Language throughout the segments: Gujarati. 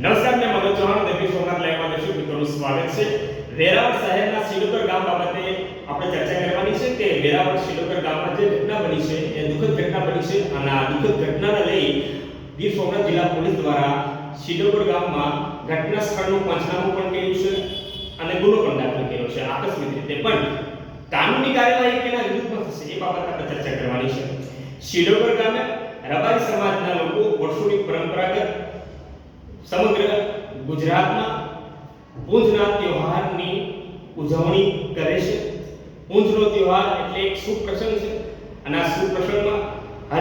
નમસ્કાર મેં મનોજ ચૌહાણ દેવી સોમનાથ લાઈવમાં દર્શક મિત્રોનું સ્વાગત છે. વેરાવળ શહેરના શિલોકર ગામ બાબતે આપણે ચર્ચા કરવાની છે કે વેરાવળ શિલોકર ગામમાં જે ઘટના બની છે, એ દુઃખદ ઘટના બની છે અને આ દુઃખદ ઘટનાને લઈ ગીર સોમનાથ જિલ્લા પોલીસ દ્વારા શિલોકર ગામમાં ઘટના સ્થળનું પંચનામું પણ કર્યું છે અને ગુનો પણ દાખલ કર્યો છે આકસ્મિક રીતે. પણ કાનૂની કાર્યવાહી કેના વિરુદ્ધમાં થશે એ બાબત આપણે ચર્ચા કરવાની છે. શિલોકર ગામે રબારી સમાજના લોકો વર્ષોની પરંપરાગત સમગ્ર ગુજરાતમાં પૂંજના તહેવારની ઉજવણી કરે છે. પૂંજનો તહેવાર એટલે એક શુભ પ્રસંગ છે અને આ શુભ પ્રસંગમાં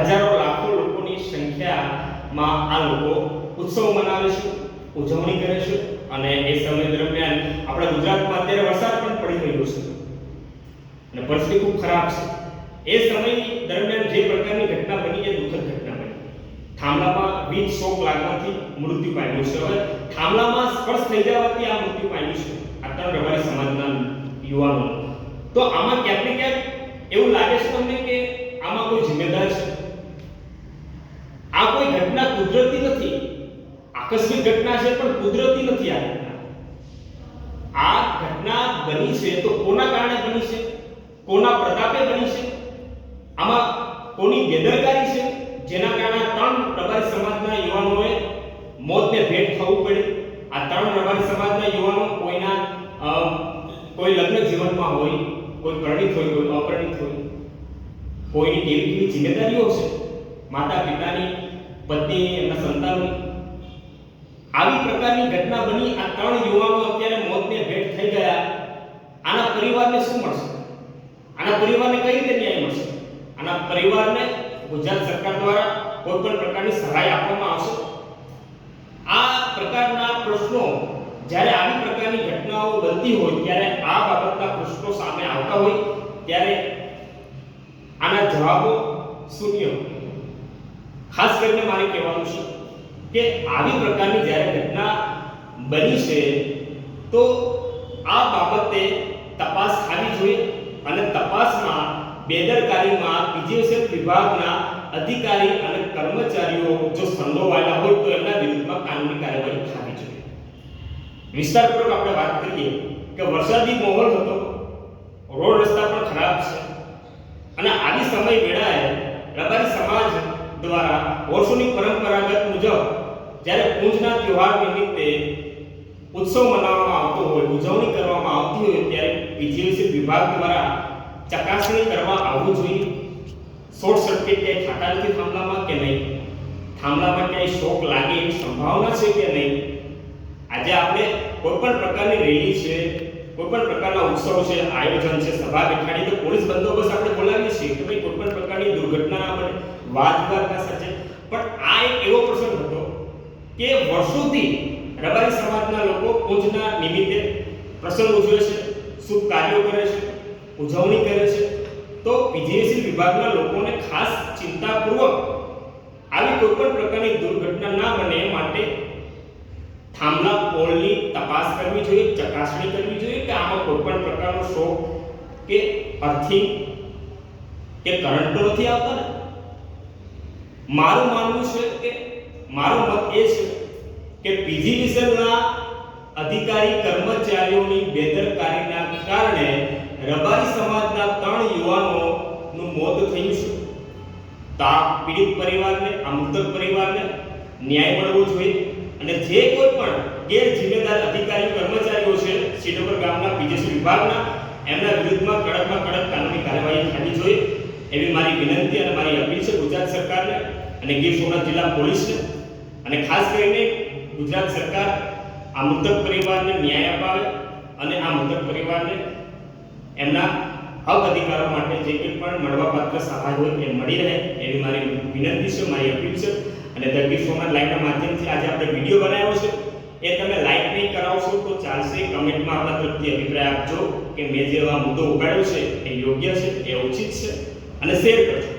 હજારો લાખો લોકોની સંખ્યામાં આ લોકો ઉત્સવ મનાવે છે, ઉજવણી કરે છે અને એ સમય દરમિયાન આપણા ગુજરાતમાં અત્યારે વરસાદ પણ પડી રહ્યો છે. અને પરિસ્થિતિ ખૂબ ખરાબ છે. એ સમય દરમિયાન જે પ્રકારની ઘટના બની, એ દુઃખદ ઘટના થાંભલામાં વીજ શોક લાગવાથી મૃત્યુ પામ્યું છે. હવે થાંભલામાં સ્પર્શ થઈ જવાથી આ મૃત્યુ પામ્યું છે. આ ત્રણ રબારી સમાજના યુવાનો. તો આમાં ક્યાંક ને ક્યાંક એવું લાગે છે તમને કે આમાં કોઈ જિમ્મેદાર છે? આ કોઈ ઘટના કુદરતી નથી. આકસ્મિક ઘટના છે, પણ કુદરતી નથી આ આ ઘટના બની છે તો કોના કારણે બની છે? કોના પ્રતાપે બની છે? આમાં કોની બેદરકારી છે? જેના કારણે આ ત્રણ રબારી સમાજના યુવાનોએ મોતને ભેટ થવું પડ્યું આ ત્રણ રબારી સમાજના યુવાનો કોઈના અ, કોઈ લગ્ન જીવનમાં હોય કોઈ પરણિત હોય કોઈ અપરિણિત હોય, કોઈની કેવી કેવી જિમ્મેદારીઓ છે? માતા પિતાની, પત્ની, એમના સંતાનોની? આવી પ્રકારની ઘટના બની આ ત્રણ યુવાનો અત્યારે મોતને ભેટ થઈ ગયા. આના પરિવારને શું મળશે? આના પરિવારને કઈ રીતે ન્યાય મળશે? આના પરિવારને ગુજરાત સરકાર દ્વારા કોઈ પણ પ્રકારની સહાય આપવામાં આવશે? આ પ્રકારના પ્રશ્નો જ્યારે આવી પ્રકારની ઘટનાઓ બનતી હોય, ત્યારે આ બાબતના પ્રશ્નો સામે આવતા હોય, ત્યારે આના જવાબો શૂન્ય ખાસ કરીને મારે કહેવાનું છે કે આવી પ્રકારની જ્યારે ઘટના બની છે, તો આ બાબતે તપાસ થવી જોઈએ અને તપાસમાં બેદરકારીમાં પીજીએસએફ વિભાગના અધિકારી અને કર્મચારીઓ જો સંડોવાયેલા હોય, તો એમના વિરુદ્ધમાં કાનૂની કાર્યવાહી થવી જોઈએ વિસ્તારપૂર્વક આપણે વાત કરીએ કે વરસાદી માહોલ હતો. રોડ રસ્તા પણ ખરાબ છે. અને આવી સમય વેળાએ રબારી સમાજ દ્વારા વર્ષોની પરંપરાગત મુજબ જ્યારે પૂંજના તહેવાર નિમિત્તે ઉત્સવ મનાવવામાં આવતો હોય, ઉજવણી કરવામાં આવતી હોય, ત્યારે પીજીવીસી વિભાગ દ્વારા ચકાસણી કરવા આવવું જોઈએ. શોર્ટ સર્કિટ કે ખાતા નથી થાંભલામાં કે નહીં? થાંભલામાં ક્યાંય શોક લાગે એવી સંભાવના છે કે નહીં? આજે આપણે કોઈ પણ પ્રકારની રેલી છે કોઈ પણ પ્રકારના ઉત્સવ છે, આયોજન છે, સભા બેઠાડી, તો પોલીસ બંદોબસ્ત આપણે બોલાવીએ છીએ કે ભાઈ કોઈ પણ પ્રકારની દુર્ઘટના ના બને વાદ વિવાદ ના સર્જે પણ આ એક એવો પ્રસંગ હતો કે વર્ષોથી રબારી સમાજના લોકો પૂજના નિમિત્તે પ્રસંગ ઉજવે છે, શુભ કાર્યો કરે છે, ઉજવણી કરે છે. તો પીજીએસસી વિભાગના લોકોને ખાસ ચિંતાપૂર્વક આવી કોઈ પણ પ્રકારની દુર્ઘટના ના બને માટે થાંભલા પોલની તપાસ કરવી જોઈએ, ચકાસણી કરવી જોઈએ કે આમાં કોઈ પણ પ્રકારનો શોક કે અર્થિંગ કે કરંટ તો નથી આવતો ને? મારું માનવું છે કે, મારો મત એ છે કે પીજી પીજીવીસીએલના અધિકારી કર્મચારીઓની બેદરકારીના કારણે રબારી સમાજના ત્રણ યુવાનોનું મોત થયું છે. તાપ પીડિત પરિવારને આ પરિવારને ન્યાય મળવો જોઈએ. અને જે કોઈ પણ ગેર જિમ્મેદાર અધિકારીઓ કર્મચારીઓ છે શ્રીનગર ગામના પીજીસી વિભાગના, એમના વિરુદ્ધમાં કડકમાં કડક કાનૂની કાર્યવાહી થવી જોઈએ. એવી મારી વિનંતી અને મારી અપીલ છે ગુજરાત સરકારને અને ગીર સોમનાથ જિલ્લા પોલીસને. અને ખાસ કરીને ગુજરાત સરકાર આ મૃતક પરિવારને ન્યાય અપાવે અને આ મૃતક પરિવારને એમના હક અધિકારો માટે જે કંઈ પણ મળવાપાત્ર સહાય હોય એ મળી રહે એવી મારી વિનંતી છે, મારી અપીલ છે. ધ ગીર સોમનાથ લાઈવના માધ્યમથી આજે આપણે વીડિયો બનાવ્યો છે. એ તમે લાઈક નહીં કરાવશો તો ચાલશે. કમેન્ટમાં આપણા તરફથી અભિપ્રાય આપજો કે મેં જે આ મુદ્દો ઉગાડ્યો છે, એ યોગ્ય છે, એ ઉચિત છે. અને શેર કરજો.